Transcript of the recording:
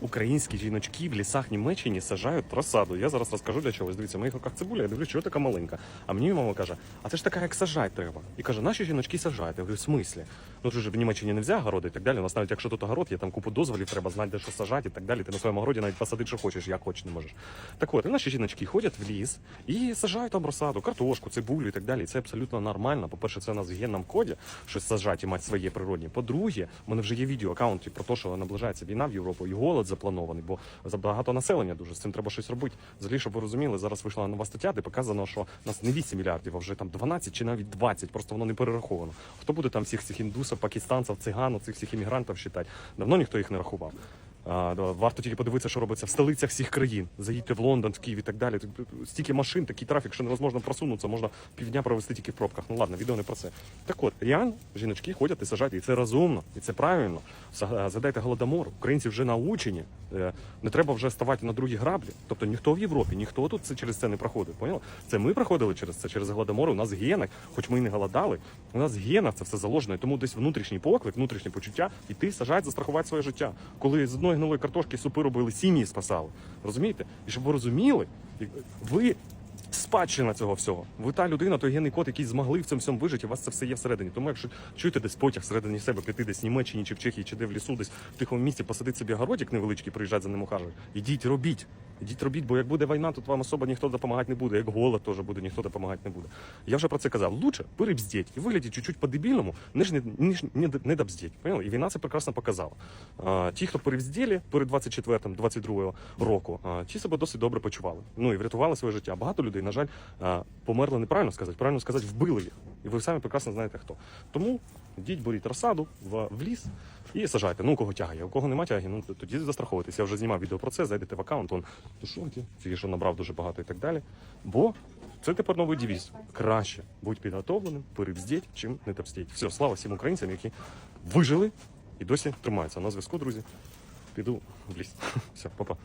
українські жіночки в лісах Німеччини сажають розсаду. Я зараз розкажу для чогось. Дивіться, в моїх руках цибуля, я дивлюсь, чого така маленька. А мені мама каже, а це ж така, як сажать треба. І каже, наші жіночки сажають. Я говорю, в смислі? Ну тут же в Німеччині не можна городи і так далі. У нас навіть якщо тут огород, є там купу дозволів, треба знати, де що сажати і так далі. Ти на своєму огороді навіть посадити, що хочеш, як хочеш не можеш. Так от, і наші жіночки ходять в ліс і сажають там розсаду, картошку, цибулю і так далі. І це абсолютно нормально. По-перше, це у нас в генному коді, щось сажати і мати своє природні. По-друге, у мене вже є відео аккаунті про те, що наближається війна в Європу, і голод запланований, бо забагато населення дуже з цим треба щось робити. Взагалі, щоб ви розуміли, зараз вийшла нова стаття, де показано, що нас не 8 мільярдів, а вже там 12 чи навіть 20, просто воно не перераховано. Хто буде там всіх цих індусів, пакистанців, циган, цих всіх іммігрантів вважати. Давно ніхто їх не рахував. Варто тільки подивитися, що робиться в столицях всіх країн. Заїдьте в Лондон, в Київ і так далі. Стільки машин, такий трафік, що невозможно просунутися, можна півдня провести тільки в пробках. Ну ладно, відео не про це. Так от, реально, жіночки ходять і сажають, і це розумно, і це правильно. Зга- Згадайте голодомор. Українці вже научені. Е, Не треба вже ставати на другі граблі. Тобто ніхто в Європі, ніхто тут це через це не проходив. Поняли? Це ми проходили через це, через голодомор. У нас гени, хоч ми і не голодали, у нас в генах це все заложено. І тому десь внутрішній поклик, внутрішнє почуття, і ти сажають застрахувати своє життя. Коли з одної гнилої картошки супи робили, сім'ї спасали. Розумієте? І щоб ви розуміли, ви спадщина цього всього. Ви та людина, той генний код, який змогли в цьому всьому вижити, у вас це все є всередині. Тому якщо чуєте десь потяг всередині себе, піти десь в Німеччині чи в Чехії, чи де в лісу, десь в тихому місці посадити собі городик невеличкий, приїжджати за ним ухажувати. Ідіть, робіть. Ідіть робіть, бо як буде війна, тут вам особо ніхто допомагати не буде. Як голод теж буде, ніхто допомагати не буде. Я вже про це казав. Лучше перебздіть і виглядіть чуть-чуть по-дебільному, ніж не, ніж не, не добздіть. Поняли? І війна це прекрасно показала. А, ті, хто перебзділи перед 24-22 року, а, ті себе досить добре почували. Ну і врятували своє життя. Багато людей, на жаль, померли неправильно сказати, правильно сказати, вбили їх. І ви самі прекрасно знаєте хто. Тому йдіть, беріть розсаду в, в ліс і сажайте. Ну, у кого тяги, а у кого нема тяги, ну тоді застраховуйтесь. Я вже знімав відео про це, зайдете в аккаунт, он тушонки, тільки що набрав дуже багато і так далі. Бо це тепер новий девіз. Краще будь підготовленим, перебздіть, чим не топстіть. Все, слава всім українцям, які вижили і досі тримаються. На зв'язку, друзі. Піду в ліс. Все, па-па.